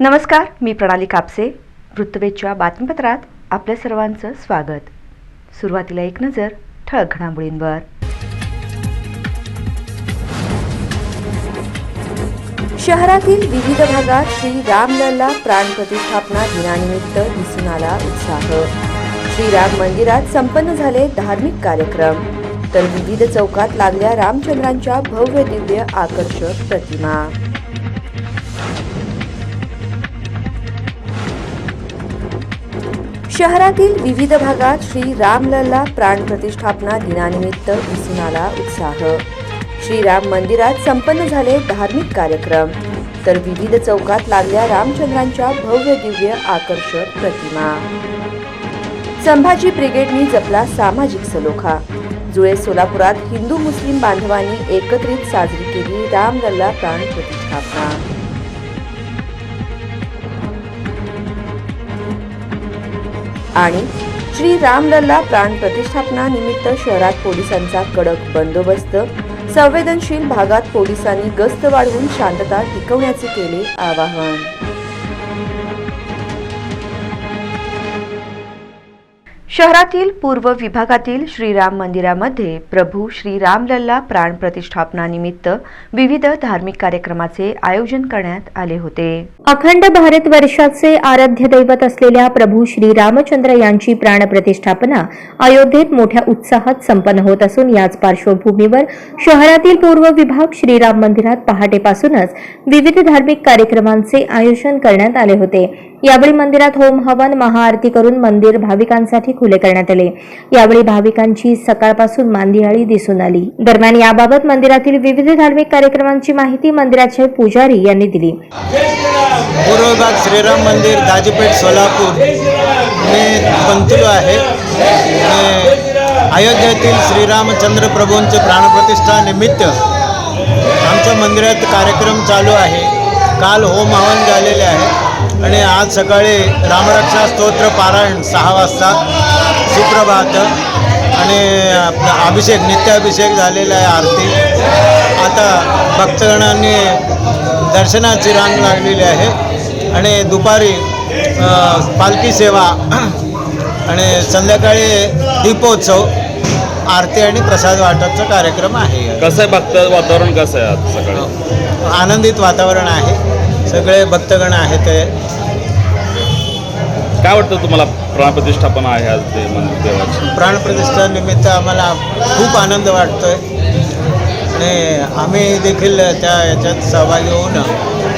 नमस्कार मी प्रणाली कापसे वृत्तवेधच्या बातमीपत्रात आपल्या सर्वांचं स्वागत. सुरुवातीला एक नजर ठळक घडामोडींवर. शहरातील विविध भागात श्री रामलल्ला प्राण प्रतिष्ठापना दिनानिमित्त दिसून आला उत्साह. श्रीराम मंदिरात संपन्न झाले धार्मिक कार्यक्रम तर विविध चौकात लागल्या रामचंद्रांच्या भव्य दिव्य आकर्षक प्रतिमा. शहरातील विविध भागात श्री रामलल्ला प्राण प्रतिष्ठापना दिनानिमित्त दिसून आला उत्साह. श्रीराम मंदिरात संपन्न झाले धार्मिक कार्यक्रम. तर विविध चौकात लागल्या रामचंद्रांच्या भव्य दिव्य आकर्षक प्रतिमा. संभाजी ब्रिगेडनी जपला सामाजिक सलोखा. जुळे सोलापुरात हिंदू मुस्लिम बांधवांनी एकत्रित साजरी केली रामलल्ला प्राण प्रतिष्ठापना. आणि श्री रामलल्ला प्राण प्रतिष्ठापना निमित्त शहरात पोलिसांचा कडक बंदोबस्त. संवेदनशील भागात पोलिसांनी गस्त वाढवून शांतता टिकवण्याचे केले आवाहन. शहरातील पूर्व विभागातील श्रीराम मंदिरामध्ये प्रभू श्रीरामलल्ला प्राण प्रतिष्ठापनानिमित्त विविध धार्मिक कार्यक्रमाचे आयोजन करण्यात आले होते. अखंड भारत वर्षाचे आराध्य दैवत असलेल्या प्रभू श्रीरामचंद्र यांची यांची प्राणप्रतिष्ठापना अयोध्येत मोठ्या उत्साहात संपन्न होत असून याच पार्श्वभूमीवर शहरातील पूर्व विभाग श्रीराम मंदिरात पहाटेपासूनच विविध धार्मिक कार्यक्रमांचे आयोजन करण्यात आले होते. यावेळी मंदिरात होम हवन महाआरती करून मंदिर भाविकांसाठी खुले करण्यात आले. यावेळी भाविकांची सकाळपासून मांदियाळी दिसून आली. दरम्यान याबाबत मंदिरातील विविध धार्मिक कार्यक्रमांची माहिती मंदिराचे पुजारी यांनी दिली. पूर्व श्रीराम मंदिर दाजीपेठ सोलापूर. मी पंतुलो आहे. अयोध्येतील श्रीरामचंद्र प्रभूंचे प्राणप्रतिष्ठा निमित्त आमच्या मंदिरात कार्यक्रम चालू आहे. काल होम हवन झालेले आहे. आणि आज सकाळी रामरक्षा स्तोत्र पारायण सहा वाजता सुप्रभात. आणि अभिषेक नित्याभिषेक झालेला आहे आरती. आता भक्तगणांनी दर्शनाची रांग लागलेली आहे. आणि दुपारी पालखी सेवा आणि संध्याकाळी दीपोत्सव आरती आणि प्रसाद वाटपचा कार्यक्रम आहे. कसं आहे भक्त वातावरण कसं आहे आज सकाळी? आनंदित वातावरण आहे. सगळे भक्तगण आहेत ते. काय वाटतं तुम्हाला प्राणप्रतिष्ठापना आहे आज ते मंदिर देवाची? प्राणप्रतिष्ठा निमित्त आम्हाला खूप आनंद वाटतोय. आणि आम्ही देखील त्या याच्यात सहभागी होऊन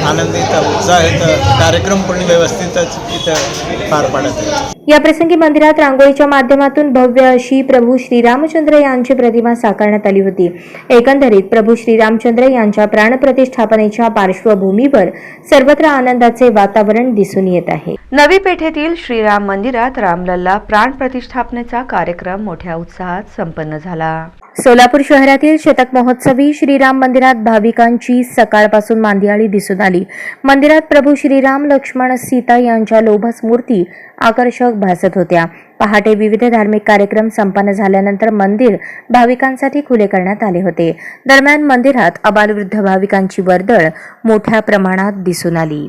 आनंदित उत्साहित कार्यक्रम पण व्यवस्थितच इथं पार पाडत आहे. याप्रसंगी मंदिरात रांगोळीच्या माध्यमातून भव्य अशी प्रभू श्रीरामचंद्र यांची प्रतिमा साकारण्यात आली होती. एकंदरीत प्रभू श्रीरामचंद्र यांच्या प्राणप्रतिष्ठापनेच्या पार्श्वभूमीवर सर्वत्र आनंदाचे वातावरण दिसून येत आहे. नवी पेठेतील श्रीराम मंदिरात रामलल्ला प्राण प्रतिष्ठापनेचा कार्यक्रम मोठ्या उत्साहात संपन्न झाला. सोलापूर शहरातील शतक महोत्सवी श्रीराम मंदिरात भाविकांची सकाळपासून मांदियाळी दिसून आली. मंदिरात प्रभू श्रीराम लक्ष्मण सीता यांच्या लोभस मूर्ती आकर्षक भासत होत्या. पहाटे विविध धार्मिक कार्यक्रम संपन्न झाल्यानंतर मंदिर भाविकांसाठी खुले करण्यात आले होते. दरम्यान मंदिरात अबालवृद्ध भाविकांची वर्दळ मोठ्या प्रमाणात दिसून आली.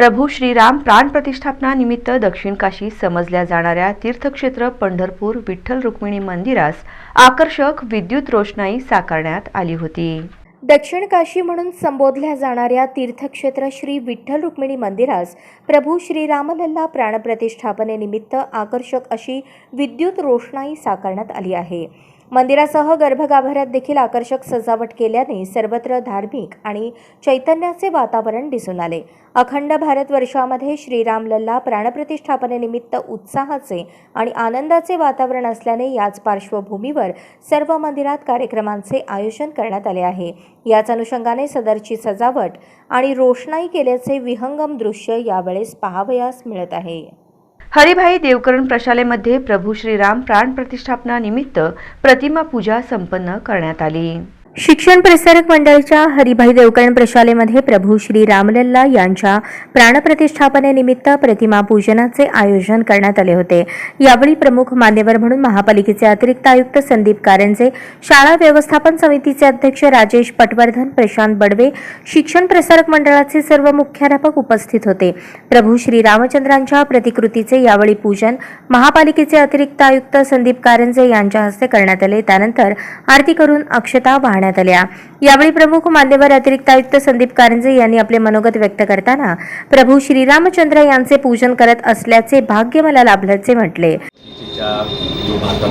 प्रभू श्रीराम प्राणप्रतिष्ठापना निमित्त दक्षिण काशी समजल्या जाणाऱ्या तीर्थक्षेत्र पंढरपूर विठ्ठल रुक्मिणी मंदिरास आकर्षक विद्युत रोषणाई साकारण्यात आली होती. दक्षिण काशी म्हणून संबोधल्या जाणाऱ्या तीर्थक्षेत्र श्री विठ्ठल रुक्मिणी मंदिरास प्रभू श्रीरामलल्ला प्राणप्रतिष्ठापनेनिमित्त आकर्षक अशी विद्युत रोषणाई साकारण्यात आली आहे. मंदिरासह गर्भगाभाऱ्यात देखील आकर्षक सजावट केल्याने सर्वत्र धार्मिक आणि चैतन्याचे वातावरण दिसून आले. अखंड भारत वर्षामध्ये श्रीराम लल्ला प्राणप्रतिष्ठापनेनिमित्त उत्साहाचे आणि आनंदाचे वातावरण असल्याने याच पार्श्वभूमीवर सर्व मंदिरात कार्यक्रमांचे आयोजन करण्यात आले आहे. याच अनुषंगाने सदरची सजावट आणि रोषणाई केल्याचे विहंगम दृश्य यावेळेस पाहावयास मिळत आहे. हरिभाई देवकरण प्रशालेमध्ये प्रभू श्रीराम प्राण प्रतिष्ठापना निमित्त प्रतिमा पूजा संपन्न करण्यात आली. शिक्षण प्रसारक मंडळाच्या हरिभाई देवकरण प्रशालेमध्ये प्रभू श्री रामलल्ला यांच्या प्राणप्रतिष्ठापनेनिमित्त प्रतिमा पूजनाचे आयोजन करण्यात आले होते. यावेळी प्रमुख मान्यवर म्हणून महापालिकेचे अतिरिक्त आयुक्त संदीप कारंजे शाळा व्यवस्थापन समितीचे अध्यक्ष राजेश पटवर्धन प्रशांत बडवे शिक्षण प्रसारक मंडळाचे सर्व मुख्याध्यापक उपस्थित होते. प्रभू श्री रामचंद्रांच्या प्रतिकृतीचे यावेळी पूजन महापालिकेचे अतिरिक्त आयुक्त संदीप कारंजे यांच्या हस्ते करण्यात आले. त्यानंतर आरती करून अक्षता वाहण्यात आल्या. यावेळी प्रमुख मान्यवर अतिरिक्त आयुक्त संदीप कारंजे यांनी आपले मनोगत व्यक्त करताना प्रभू श्रीरामचंद्र यांचे पूजन करत असल्याचे भाग्य मला लाभल्याचे म्हटले.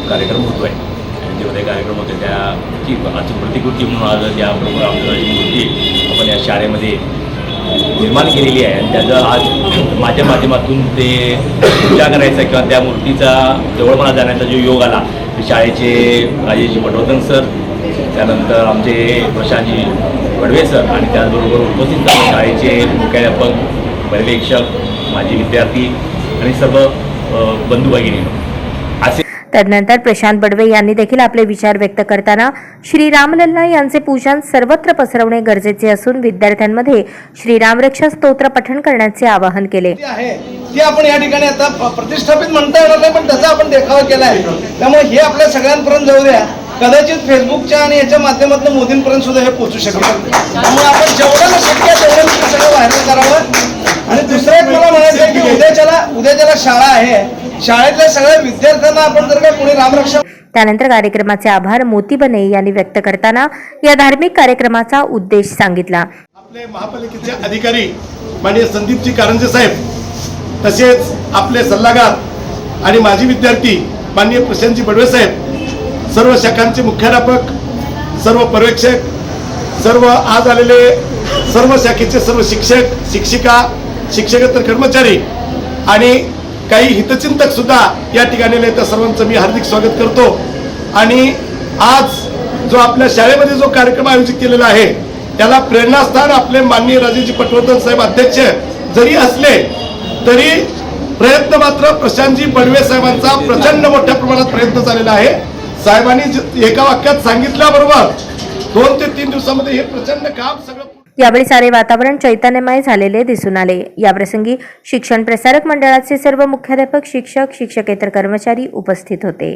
कार्यक्रम होतो आहे कार्यक्रम होते त्या प्रतिकृती म्हणून आज त्या प्रभू रामचंद्राची मूर्ती आपण या शाळेमध्ये निर्माण केलेली आहे. आणि त्याचं आज माझ्या माध्यमातून ते पूजा करायचा किंवा त्या मूर्तीचा जवळ मला जाण्याचा जो योग आला शाळेचे राजेश पटवर्धन सर त्यानंतर आमचे प्रशांतजी बडवे सर आणि त्याचबरोबर उपस्थित शाळेचे मुख्याध्यापक पर्यवेक्षक माजी विद्यार्थी आणि सर्व बंधू भगिनी. असे तदनंतर प्रशांत बडवे यांनी देखील आपले विचार व्यक्त करताना श्री रामलल्ला यांचे पूजन सर्वत्र पसरवणे गरजेचे असून विद्यार्थ्यांमध्ये श्रीरामरक्षा स्तोत्र पठण करण्याचे आवाहन केले. ती आपण या ठिकाणी आता प्रतिष्ठापित म्हणता येणार नाही पण त्याचा आपण देखावा केला आहे त्यामुळे हे आपल्या सगळ्यांपर्यंत जाऊ द्या. कदाचित फेसबुकच्या आणि याच्या माध्यमातून मोदींपर्यंत सुद्धा हे पोहोचू शकेल त्यामुळे आपण जेवढं शक्य तेवढं ते सगळं व्हायरल करावं. आणि दुसरं एक मला म्हणायचं आहे की उद्याच्याला उद्याच्याला शाळा आहे. शाळेतल्या सगळ्या विद्यार्थ्यांना आपण जर का कोणी रामरक्षा त्यानंतर कार्यक्रमाचे आभार मोती बने यांनी व्यक्त करताना या धार्मिक कार्यक्रमाचा उद्देश सांगितला. आपले महापालिकेचे अधिकारी माननीय संदीपजी कारंजे साहेब तसेच आपले सल्लागार आणि माजी विद्यार्थी माननीय प्रशांतजी बडवे साहेब सर्व शाखांचे मुख्याध्यापक सर्व पर्यवेक्षक सर्व आज आलेले सर्व शाखेचे सर्व शिक्षक शिक्षिका शिक्षकेतर कर्मचारी आणि काही हितचिंतक सुद्धा या ठिकाणी आले त्या सर्वांचं मी हार्दिक स्वागत करतो. आणि आज जो आपल्या शाळेमध्ये जो कार्यक्रम आयोजित केलेला आहे त्याला प्रेरणास्थान आपले माननीय राजेजी पटवर्धन साहेब अध्यक्ष जरी असले तरी प्रयत्न मात्र प्रशांतजी बडवे साहेबांचा प्रचंड मोठ्या प्रमाणात प्रयत्न झालेला आहे. साहेबांनी एका वाक्यात सांगितल्याबरोबर दोन ते तीन दिवसामध्ये हे प्रचंड काम सगळं यावेळी सारे वातावरण चैतन्यमय झालेले दिसून आले याप्रसंगी शिक्षण प्रसारक मंडळाचे सर्व मुख्याध्यापक शिक्षक शिक्षकेतर कर्मचारी उपस्थित होते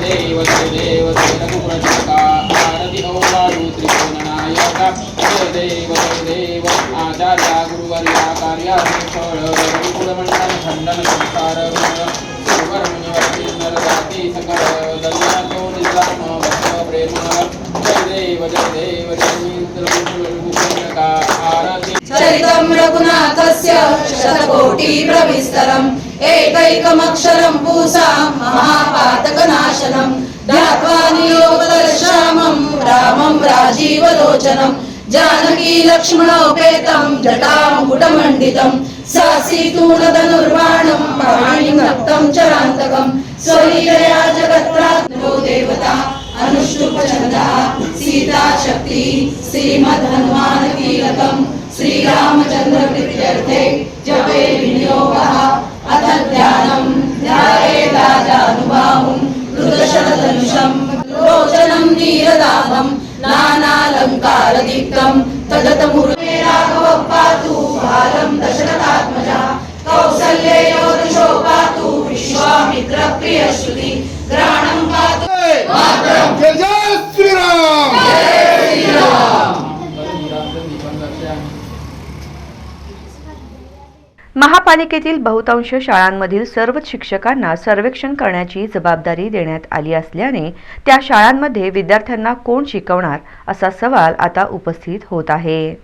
देव देव देव देव आचार्य गुरुवर्या कार्याचे फळ गुरुकुलमंडल खंडन संसार सुवर्मणिवर्ती सकल सकळ दल्यातो निजाम भक्त प्रेम जय देव जय देव जय आरती। चरितं रघुनाथस्य शतकोटिप्रविस्तरम् एकैकमक्षरं पूसां महापातकनाशनं ध्यात्वा नियोगदर्शामं रामं राजीवलोचनम् जानकी लक्ष्मणोपेतं जटामुकुटमण्डितं सासीतूणधनुर्बाणं पाणिं रक्तं चरान्तकं स्वलीलया जगत्रात्मो देवता अनुष्टुपचन्दः सीता शक्ति श्रीमद्हनुमान कीलकम् श्रीरामचन्द्र प्रीत्यर्थे जपे विनियोगः अथ ध्यानं ध्यायेदाजानुबाहुं हृदशरधनुषं लोचनं नीरदाभं नानालङ्कारदीप्तं तदतमुर्मे राघव पातु बालं दशरथात्मजा। कौसल्ययो दशो पातु विश्वामित्रप्रियश्रुति। ग्राणम् पातु जय श्रीराम। महापालिकेतील बहुतांश शाळांमधील सर्वच शिक्षकांना सर्वेक्षण करण्याची जबाबदारी देण्यात आली असल्याने त्या शाळांमध्ये विद्यार्थ्यांना कोण शिकवणार असा सवाल आता उपस्थित होत आहे.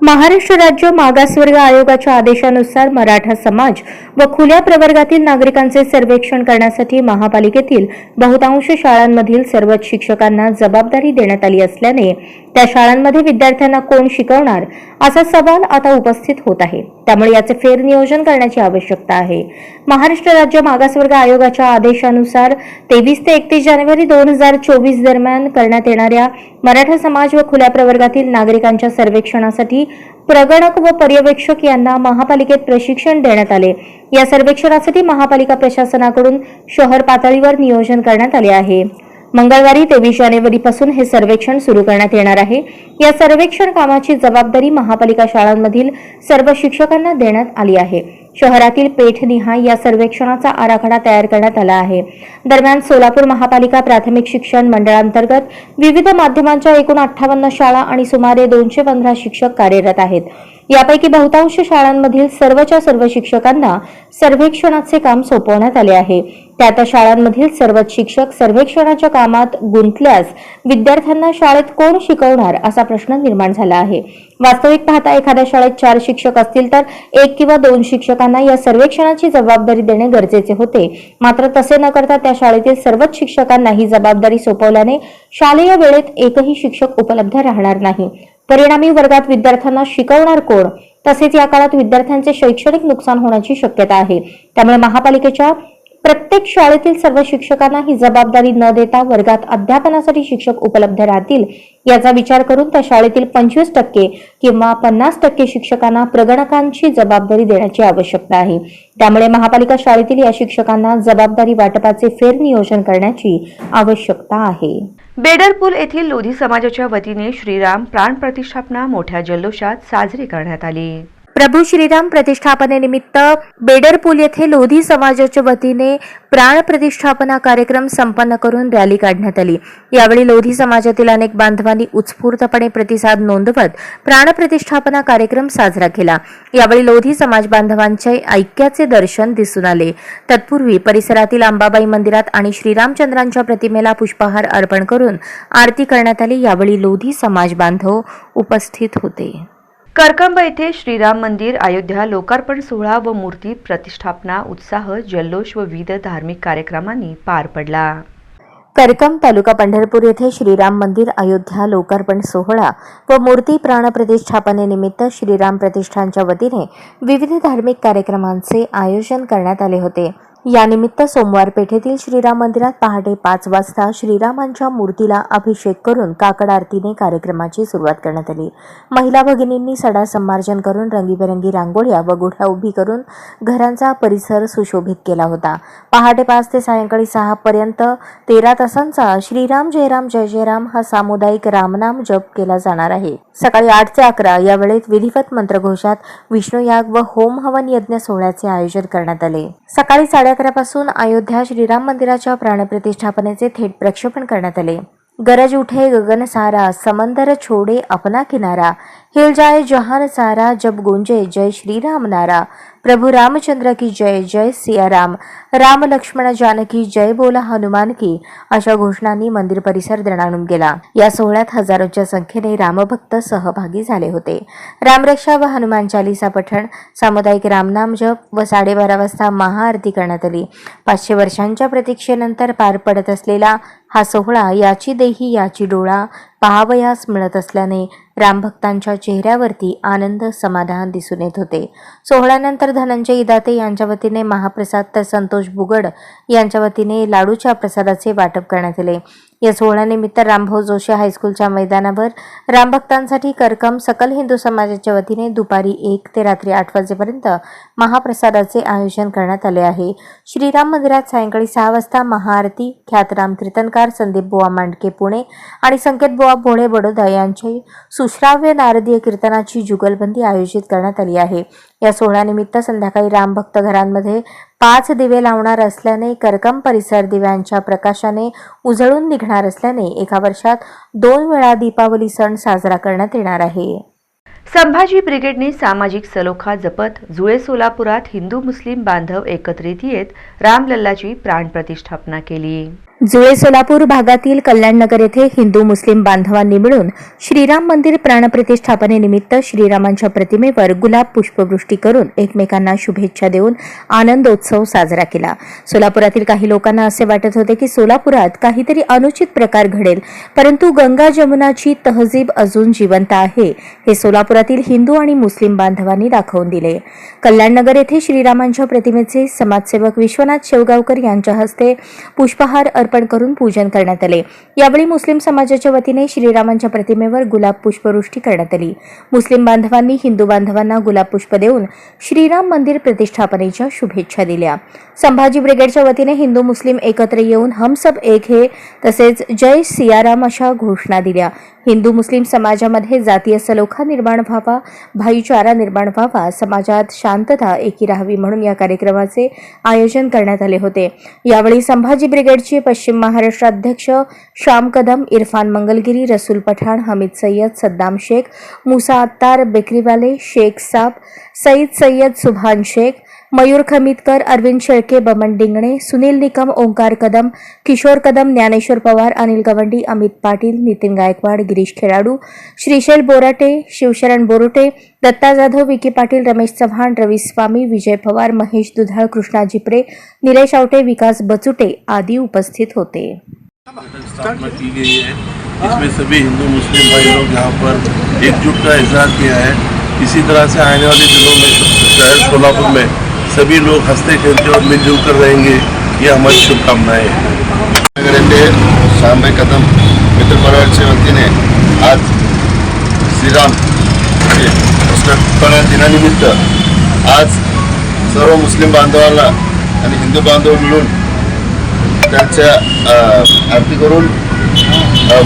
महाराष्ट्र राज्य मागासवर्ग आयोगाच्या आदेशानुसार मराठा समाज व खुल्या प्रवर्गातील नागरिकांचे सर्वेक्षण करण्यासाठी महापालिकेतील बहुतांश शाळांमधील सर्वच शिक्षकांना जबाबदारी देण्यात आली असल्याने त्या शाळांमध्ये विद्यार्थ्यांना कोण शिकवणार असा सवाल आता उपस्थित होत आहे. त्यामुळे याचे फेरनियोजन करण्याची आवश्यकता आहे. महाराष्ट्र राज्य मागासवर्ग आयोगाच्या आदेशानुसार तेवीस ते एकतीस जानेवारी दोन हजार चोवीस दरम्यान करण्यात येणाऱ्या मराठा समाज व खुल्या प्रवर्गातील नागरिकांच्या सर्वेक्षणासाठी प्रगणक व पर्यवेक्षक यांना महापालिकेत प्रशिक्षण देण्यात आले. या सर्वेक्षणासाठी महापालिका प्रशासनाकडून शहर पातळीवर नियोजन करण्यात आले आहे. मंगळवारी तेवीस जानेवारीपासून हे सर्वेक्षण सुरू करण्यात येणार आहे. या सर्वेक्षण कामाची जबाबदारी महापालिका शाळांमधील सर्व शिक्षकांना देण्यात आली आहे. शहरातील पेठनिहाय या सर्वेक्षणाचा आराखडा तयार करण्यात आला आहे. दरम्यान सोलापूर महापालिका प्राथमिक शिक्षण मंडळांतर्गत विविध माध्यमांच्या एकूण अठ्ठावन्न शाळा आणि सुमारे दोनशे पंधरा शिक्षक कार्यरत आहेत. यापैकी बहुतांश शाळांमधील सर्वच्या सर्व शिक्षकांना सर्वेक्षणाचे काम सोपवण्यात आले आहे. त्या त्या शाळांमधील सर्वच शिक्षक सर्वेक्षणाच्या कामात गुंतल्यास विद्यार्थ्यांना शाळेत कोण शिकवणार असा प्रश्न निर्माण झाला आहे. वास्तविक पाहता एखाद्या शाळेत चार शिक्षक असतील तर एक किंवा दोन शिक्षकांना या सर्वेक्षणाची जबाबदारी देणे गरजेचे होते. मात्र तसे न करता त्या शाळेतील सर्वच शिक्षकांना ही जबाबदारी सोपवल्याने शालेय वेळेत एकही शिक्षक उपलब्ध राहणार नाही. परिणामी वर्गात विद्यार्थ्यांना शिकवणार कोण? तसेच या काळात विद्यार्थ्यांचे शैक्षणिक नुकसान होण्याची शक्यता आहे. त्यामुळे महापालिकेच्या प्रत्येक शाळेतील सर्व शिक्षकांना ही जबाबदारी न देता वर्गात अध्यापनासाठी शिक्षक उपलब्ध राहतील याचा विचार करून त्या शाळेतील पंचवीस टक्के किंवा पन्नास टक्के शिक्षकांना प्रगणकांची जबाबदारी देण्याची आवश्यकता आहे. त्यामुळे महापालिका शाळेतील या शिक्षकांना जबाबदारी वाटपाचे फेरनियोजन करण्याची आवश्यकता आहे. बेडरपूल येथील लोधी समाजाच्या वतीने श्रीराम प्राण प्रतिष्ठापना मोठ्या जल्लोषात साजरी करण्यात आली. प्रभू श्रीराम प्रतिष्ठापनेनिमित्त बेडरपूल येथे लोधी समाजाच्या वतीने प्राण प्रतिष्ठापना कार्यक्रम संपन्न करून रॅली काढण्यात आली. यावेळी लोधी समाजातील अनेक बांधवांनी उत्स्फूर्तपणे प्रतिसाद नोंदवत प्राण प्रतिष्ठापना कार्यक्रम साजरा केला. यावेळी लोधी समाज बांधवांचे ऐक्याचे दर्शन दिसून आले. तत्पूर्वी परिसरातील अंबाबाई मंदिरात आणि श्रीरामचंद्रांच्या प्रतिमेला पुष्पहार अर्पण करून आरती करण्यात आली. यावेळी लोधी समाज बांधव उपस्थित होते. करकंब येथे श्रीराम मंदिर अयोध्या लोकार्पण सोहळा व मूर्ती प्रतिष्ठापना उत्साह जल्लोष व विविध धार्मिक कार्यक्रमांनी पार पडला. करकम तालुका पंढरपूर येथे श्रीराम मंदिर अयोध्या लोकार्पण सोहळा व मूर्ती प्राण प्रतिष्ठापनेनिमित्त श्रीराम प्रतिष्ठानच्या वतीने विविध धार्मिक कार्यक्रमांचे आयोजन करण्यात आले होते. यानिमित्त सोमवार पेठेतील श्रीराम मंदिरात पहाटे पाच वाजता श्रीरामांच्या मूर्तीला अभिषेक करून काकड आरतीने कार्यक्रमाची सुरुवात करण्यात आली. महिला भगिनींनी सडा संमार्जन करून रंगीबेरंगी रांगोळ्या व गुढ्या उभी करून घरांचा परिसर सुशोभित केला होता. पहाटे पाच ते सायंकाळी सहा पर्यंत तेरा तासांचा श्रीराम जयराम जय जयराम हा सामुदायिक रामनाम जप केला जाणार आहे. सकाळी आठ ते अकरा या वेळेत विधिवत मंत्रघोषात विष्णुयाग व होम हवन यज्ञ सोहळ्याचे आयोजन करण्यात आले. सकाळी साडे अकरापासून अयोध्या श्रीराम मंदिराच्या प्राणप्रतिष्ठापनेचे थेट प्रक्षेपण करण्यात आले. गरज उठे गगन सारा समंदर छोडे अपना किनारा। हिल जाए जहान सारा जब गुंजे जय श्री राम नारा। प्रभु रामचंद्र की जय जय सिया राम राम लक्ष्मण जानकी जय बोला हनुमान की। अशा घोषणांनी मंदिर परिसर दणाणून गेला। या सोहळ्यात हजारोच्या संख्येने रामभक्त सहभागी झाले होते. रामरक्षा व हनुमान चालिसा पठण सामुदायिक रामनाम जप व साडेबारा वाजता महाआरती करण्यात आली. पाचशे वर्षांच्या प्रतीक्षेनंतर पार पडत असलेला हा सोहळा याची देही याची डोळा पाहावयास मिळत असल्याने रामभक्तांच्या चेहऱ्यावरती आनंद समाधान दिसून येत होते. सोहळ्यानंतर धनंजय इदाते यांच्या वतीने महाप्रसाद तर संतोष बुगड यांच्या वतीने लाडूच्या प्रसादाचे वाटप करण्यात आले. या सोहळ्यानिमित्त रामभाऊ जोशी हायस्कूलच्या मैदानावर रामभक्तांसाठी करकम सकल हिंदू समाजाच्या वतीने दुपारी एक ते रात्री आठ वाजेपर्यंत महाप्रसादाचे आयोजन करण्यात आले आहे. श्रीराम मंदिरात सायंकाळी सहा वाजता महाआरती ख्यातराम कीर्तनकार संदीप बुवा मांडके पुणे आणि संकेत बुवा भोळे बडोदा यांची सुश्राव्य नारदीय कीर्तनाची जुगलबंदी आयोजित करण्यात आली आहे. या सोहळ्यानिमित्त संध्याकाळी रामभक्त घरांमध्ये पाच दिवे लावणार असल्याने करकम परिसर दिव्यांच्या प्रकाशाने उजळून निघणार असल्याने एका वर्षात दोन वेळा दीपावली सण साजरा करण्यात येणार आहे. संभाजी ब्रिगेडने सामाजिक सलोखा जपत जुळे सोलापुरात हिंदू मुस्लिम बांधव एकत्रित येत रामलल्लाची प्राण प्रतिष्ठापना केली. जुळे सोलापूर भागातील कल्याणनगर येथे हिंदू मुस्लिम बांधवांनी मिळून श्रीराम मंदिर प्राणप्रतिष्ठापनेनिमित्त श्रीरामांच्या प्रतिमेवर गुलाब पुष्पवृष्टी करून एकमेकांना शुभेच्छा देऊन आनंदोत्सव साजरा केला. सोलापुरातील काही लोकांना असे वाटत होते की सोलापुरात काहीतरी अनुचित प्रकार घडेल परंतु गंगा जमुनाची तहजीब अजून जिवंत आहे हे सोलापुरातील हिंदू आणि मुस्लिम बांधवांनी दाखवून दिले. कल्याणनगर येथे श्रीरामांच्या प्रतिमेचे समाजसेवक विश्वनाथ शेवगावकर यांच्या हस्ते पुष्पहार अर्पण करून पूजन करण्यात आले. यावेळी मुस्लिम समाजाच्या वतीने श्रीरामांच्या प्रतिमेवर गुलाब पुष्पवृष्टी करण्यात आली. मुस्लिम बांधवांनी हिंदू बांधवांना गुलाब पुष्प देऊन श्रीराम मंदिर प्रतिष्ठापनेच्या शुभेच्छा दिल्या. संभाजी ब्रिगेडच्या वतीने हिंदू मुस्लिम एकत्र येऊन हम सब एक हे तसेच जय सियाराम अशा घोषणा दिल्या. हिंदू मुस्लिम समाजामध्ये जातीय सलोखा निर्माण व्हावा भाईचारा निर्माण व्हावा समाजात शांतता एकी राहावी म्हणून या कार्यक्रमाचे आयोजन करण्यात आले होते. यावेळी संभाजी ब्रिगेडचे पश्चिम महाराष्ट्र अध्यक्ष श्याम कदम इरफान मंगलगिरी रसूल पठाण हमीद सय्यद सद्दाम शेख मुसा अत्तार बेकरीवाले शेख साब सईद सय्यद सुभान शेख मयूर खमीतकर अरविंद शेळके बमन डिंगणे सुनील निकम ओंकार कदम किशोर कदम ज्ञानेश्वर पवार अनिल गवंडी अमित पाटील नितीन गायकवाड गिरीश खेळाडू श्रीशैल बोराटे शिवशरण बोरुटे दत्ता जाधव विकी पाटील रमेश चव्हाण रवी स्वामी विजय पवार महेश दुधाळ कृष्णा जिपरे निलेश आवटे विकास बचुटे आदी उपस्थित होते. की गई है। इसमें सभी हिंदू मुस्लिम भाई लोग यहाँ पर एकजुट का इजहार किया है। इसी तरह से आने वाले दिनों में शहर सोलापुर में सभी लोग हंसते खेलते और मिलजुल कर रहेंगे ये हमारी शुभकामनाएं हैं। नगरचे श्यामभाई कदम मित्र परिवारच्या वतीने आज श्रीराम चे दिनानिमित्त आज सर्व मुस्लिम बांधवांना आणि हिंदू बांधव मिळून त्यांच्या आरती करून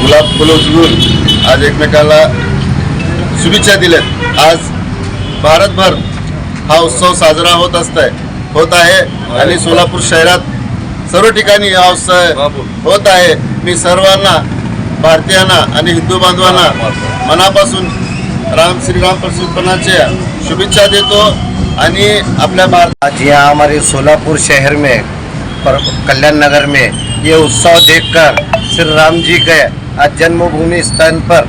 गुलाब फुलं उचलून आज एकमेकाला शुभेच्छा दिल्यात. आज भारतभर हा उत्सव साजरा होत असतंय. होत आहे. आणि सोलापूर शहरात सर्व ठिकाणी हा उत्सव होत आहे. मी सर्वांना भारतीयांना आणि हिंदू बांधवांना मनापासून राम श्रीराम प्रसिद्धपणाच्या शुभेच्छा देतो आणि आपल्या भारत आज यहाँ हमारे सोलापुर शहर में पर कल्याण नगर में ये उत्सव देखकर श्री राम जी के आज जन्मभूमि स्थान पर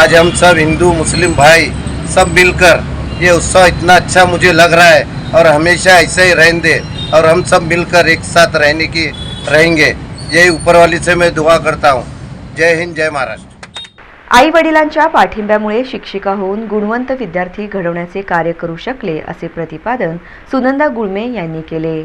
आज हम सब हिंदू मुस्लिम भाई सब मिलकर ये उत्सव इतना अच्छा मुझे लग रहा है और हमेशा ऐसे ही रहने दे और हम सब मिलकर एक साथ रहने की रहेंगे। यही ऊपर वाली से मैं दुआ करता हूँ। जय हिंद जय महाराष्ट्र। आई वडिलांच्या पाठिंब्यामुळे शिक्षिका होऊन गुणवंत विद्यार्थी घडवण्याचे कार्य करू शकले असे प्रतिपादन सुनंदा गुळमे यांनी केले.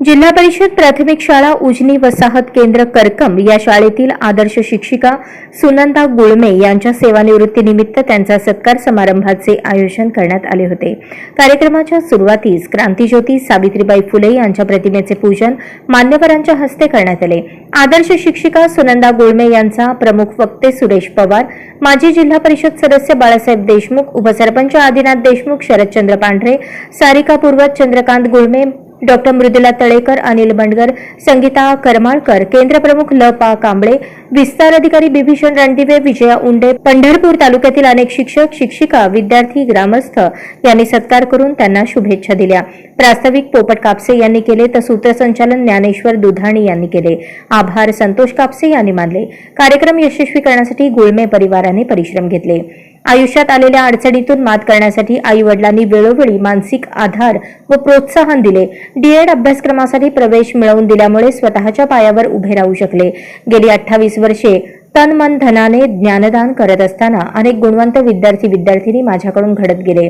जिल्हा परिषद प्राथमिक शाळा उजनी वसाहत केंद्र करकम या शाळेतील आदर्श शिक्षिका सुनंदा गुळमे यांच्या सेवानिवृत्तीनिमित्त त्यांचा सत्कार समारंभाचे आयोजन करण्यात आले होते. कार्यक्रमाच्या सुरुवातीस क्रांतीज्योती सावित्रीबाई फुले यांच्या प्रतिमेचे पूजन मान्यवरांच्या हस्ते करण्यात आले. आदर्श शिक्षिका सुनंदा गुळमे यांचा प्रमुख वक्ते सुरेश पवार माजी जिल्हा परिषद सदस्य बाळासाहेब देशमुख उपसरपंच आदिनाथ देशमुख शरदचंद्र पांढरे सारिका पूर्वत चंद्रकांत गुळमे डॉक्टर मृदुला तळेकर अनिल बंडगर संगीता करमाळकर केंद्रप्रमुख ल पा कांबळे विस्तार अधिकारी बिभीषण रणदिवे विजया उंडे पंढरपूर तालुक्यातील अनेक शिक्षक शिक्षिका विद्यार्थी ग्रामस्थ यांनी सत्कार करून त्यांना शुभेच्छा दिल्या. प्रास्ताविक पोपट कापसे यांनी केले तर सूत्रसंचालन ज्ञानेश्वर दुधाणी यांनी केले. आभार संतोष कापसे यांनी मानले. कार्यक्रम यशस्वी करण्यासाठी गुळमे परिवाराने परिश्रम घेतले. आयुष्यात आलेल्या अडचणीतून मात करण्यासाठी आई वडिलांनी वेळोवेळी मानसिक आधार व प्रोत्साहन दिले. डीएड अभ्यासक्रमासाठी प्रवेश मिळवून दिल्यामुळे स्वतःच्या पायावर उभे राहू शकले. गेली अठ्ठावीस वर्षे तन मन धनाने ज्ञानदान करत असताना अनेक गुणवंत विद्यार्थी विद्यार्थिनी माझ्याकडून घडत गेले.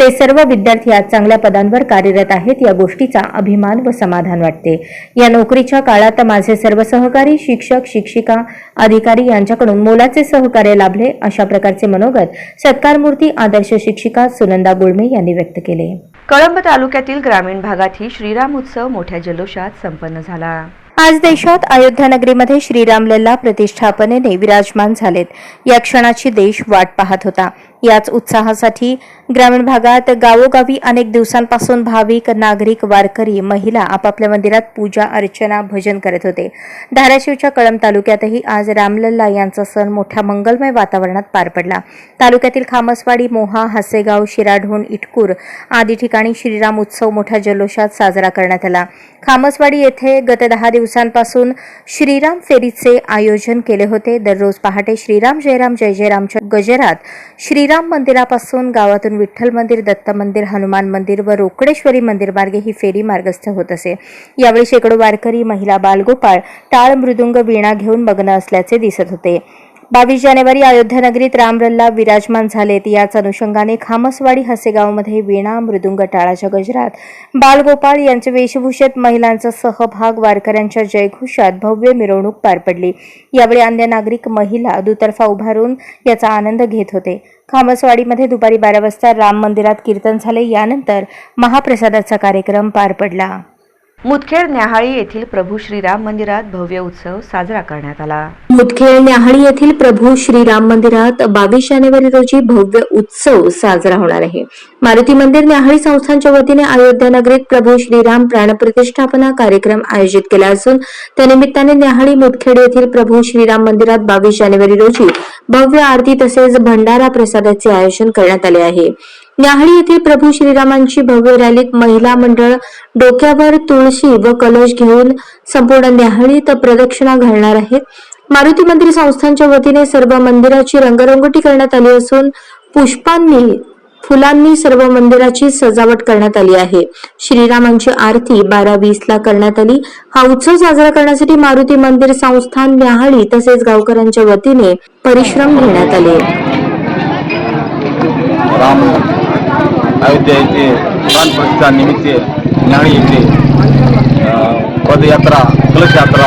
ते सर्व विद्यार्थी आज चांगल्या पदांवर कार्यरत आहेत या गोष्टीचा अभिमान व समाधान वाटते. या नोकरीच्या काळात माझे सर्व सहकारी शिक्षक शिक्षिका अधिकारी यांच्याकडून मोलाचे सहकार्य लाभले अशा प्रकारचे मनोगत सत्कारमूर्ती आदर्श शिक्षिका सुनंदा गुळमे यांनी व्यक्त केले. कळंब तालुक्यातील ग्रामीण भागातही श्रीराम उत्सव मोठ्या जल्लोषात संपन्न झाला. आज देशात अयोध्या नगरीमध्ये श्रीराम लल्ला प्रतिष्ठापनेने विराजमान झालेत. या क्षणाची देश वाट पाहत होता. याच उत्साहासाठी ग्रामीण भागात गावोगावी अनेक दिवसांपासून भाविक नागरिक वारकरी महिला आपापल्या मंदिरात पूजा अर्चना भजन करत होते. धाराशिवच्या कळंब तालुक्यातही आज रामलल्ला यांचा सण मोठ्या मंगलमय वातावरणात पार पडला. तालुक्यातील खामसवाडी मोहा हसेगाव शिराढोण इटकूर आदी ठिकाणी श्रीराम उत्सव मोठ्या जल्लोषात साजरा करण्यात आला. खामसवाडी येथे गत दहा दिवसांपासून श्रीराम फेरीचे आयोजन केले होते. दररोज पहाटे श्रीराम जयराम जय जयरामच्या गजरात श्री श्रीराम मंदिरापासून गावातून विठ्ठल मंदिर दत्त मंदिर हनुमान मंदिर व रोकडेश्वरी मंदिर मार्गे ही फेरी मार्गस्थ होत असे. यावेळी शेकडो वारकरी महिला बालगोपाळ टाळ मृदुंग वीणा घेऊन मग्न असल्याचे दिसत होते. बावीस जानेवारी अयोध्यानगरीत रामलल्ला विराजमान झालेत. याच अनुषंगाने खामसवाडी हसेगावमध्ये वीणा मृदुंग टाळाच्या गजरात. बालगोपाळ यांच्या वेशभूषेत महिलांचा सहभाग वारकऱ्यांच्या जयघोषात भव्य मिरवणूक पार पडली. यावेळी अन्य नागरिक महिला दुतर्फा उभारून याचा आनंद घेत होते. खामसवाडीमध्ये दुपारी बारा वाजता राम मंदिरात कीर्तन झाले. यानंतर महाप्रसादाचा कार्यक्रम पार पडला. मुदखेड न्याहाळी येथील प्रभू श्रीराम मंदिरात भव्य उत्सव साजरा करण्यात आला. मुदखेड न्याहाळी येथील प्रभू श्रीराम मंदिरात बावीस जानेवारी रोजी भव्य उत्सव साजरा होणार आहे. मारुती मंदिर न्याहाळी संस्थांच्या वतीने अयोध्या नगरीत प्रभू श्रीराम प्राणप्रतिष्ठापना कार्यक्रम आयोजित केला असून त्यानिमित्ताने न्याहाळी मुदखेड येथील प्रभू श्रीराम मंदिरात बावीस जानेवारी रोजी भव्य आरती तसेच भंडारा प्रसादाचे आयोजन करण्यात आले आहे. न्याहाळी येथील प्रभू श्रीरामांची भव्य रॅलीत महिला मंडळ डोक्यावर तुळशी व कलश घेऊन संपूर्ण न्याहाळीत प्रदक्षिणा घालणार आहेत. मारुती मंदिर संस्थांच्या वतीने सर्व मंदिराची रंगरंगोटी करण्यात आली असून पुष्पांनी फुलांनी सर्व मंदिराची सजावट करण्यात आली आहे. श्रीरामांची आरती बारा वीस ला करण्यात आली. हा उत्सव साजरा करण्यासाठी मारुती मंदिर संस्थान न्याहाळी तसेच गावकऱ्यांच्या वतीने परिश्रम घेण्यात आले. राम अयोध्या येथे प्राणप्रतिष्ठा निमित्त न्याहाळी येथे पदयात्रा कलशयात्रा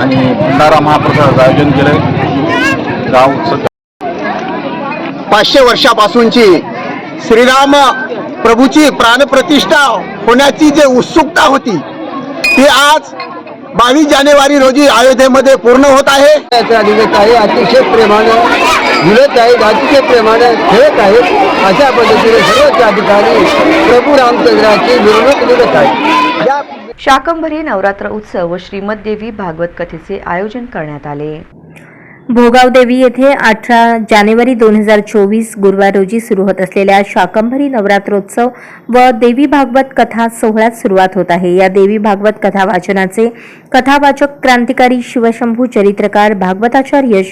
आणि भंडारा महाप्रसादाचं आयोजन केलं गाव सध्या पाचशे वर्षापासूनची श्रीराम प्रभूची प्राणप्रतिष्ठा होण्याची जे उत्सुकता होती ती आज बावीस जानेवारी रोजी अयोध्येमध्ये पूर्ण होत आहे. आहे अतिशय प्रेमानं झुलत आहे अतिशय प्रेमानं खेळत आहेत अशा पद्धतीने सर्वच या ठिकाणी प्रभू रामचंद्राची मिरवणूक निघत आहे. या शाकंभरी नवरात्र उत्सव व श्रीमद देवी भागवत कथेचे आयोजन करण्यात आले. भोगावदेवी येथे अठरा जानेवारी दोन हजार चोवीस गुरुवार रोजी सुरू होत असलेल्या शाकंभरी नवरात्रोत्सव व देवी भागवत कथा सोहळ्यात सुरुवात होत आहे. या देवी भागवत कथा वाचनाचे कथावाचक क्रांतिकारी शिवशंभू चरित्रकार भागवताचार्य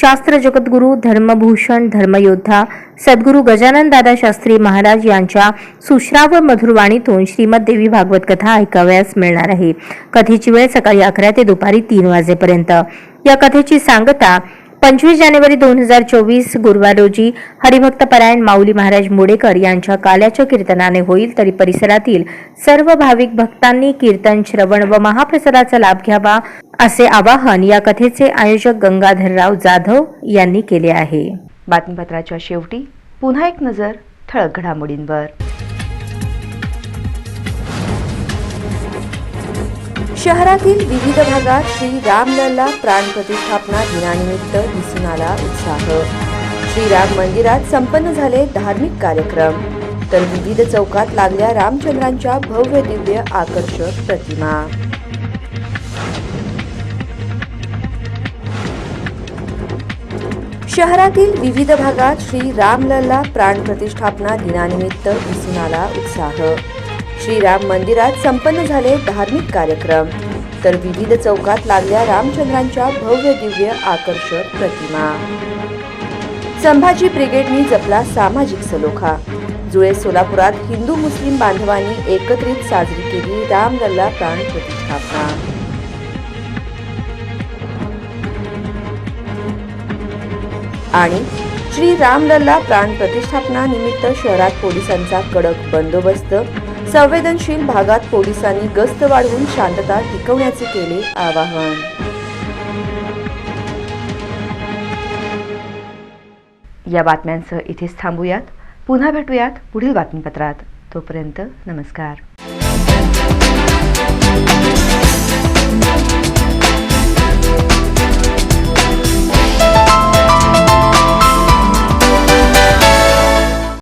शास्त्र जगद्गुरू धर्मभूषण धर्मयोद्धा सद्गुरू गजानन दादा शास्त्री महाराज यांच्या सुश्राव मधुरवाणीतून श्रीमद देवी भागवत कथा ऐकावयास मिळणार आहे. कथेची वेळ सकाळी अकरा ते दुपारी तीन वाजेपर्यंत. या कथेची सांगता पंचवीस जानेवारी दोन हजार चोवीस गुरुवार रोजी हरिभक्त परायण माऊली महाराज मुडेकर यांच्या काल्याच्या कीर्तनाने होईल तरी परिसरातील सर्व भाविक भक्तांनी कीर्तन श्रवण व महाप्रसादाचा लाभ घ्यावा असे आवाहन या कथेचे आयोजक गंगाधरराव जाधव यांनी केले आहे. बातमीपत्राच्या शेवटी पुन्हा एक नजर ठळक घडामोडींवर. शहरातील विविध भागात श्री रामलल्ला प्राण प्रतिष्ठापना दिनानिमित्त दिसून आला उत्साह. श्रीराम मंदिरात संपन्न झाले धार्मिक कार्यक्रम तर विविध चौकात लागल्या रामचंद्रांच्या भव्य दिव्य आकर्षक प्रतिमा. शहरातील विविध भागात श्री रामलल्ला प्राण प्रतिष्ठापना दिनानिमित्त दिसून आला उत्साह. श्रीराम मंदिरात संपन्न झाले धार्मिक कार्यक्रम. तर विविध चौकात लागल्या रामचंद्रांच्या भव्य दिव्य आकर्षक प्रतिमा. संभाजी ब्रिगेडनी जपला सामाजिक सलोखा. जुळे सोलापुरात हिंदू मुस्लिम बांधवांनी एकत्रित साजरी केली रामलल्ला प्राण प्रतिष्ठापना. आणि श्री रामलल्ला प्राण प्रतिष्ठापना निमित्त शहरात पोलिसांचा कडक बंदोबस्त संवेदनशील भागात पोलिसांनी गस्त वाढवून शांतता टिकवण्याचे केले आवाहन. या बातम्यांसह इथेच थांबूयात. पुन्हा भेटूयात पुढील बातमीपत्रात. तोपर्यंत नमस्कार.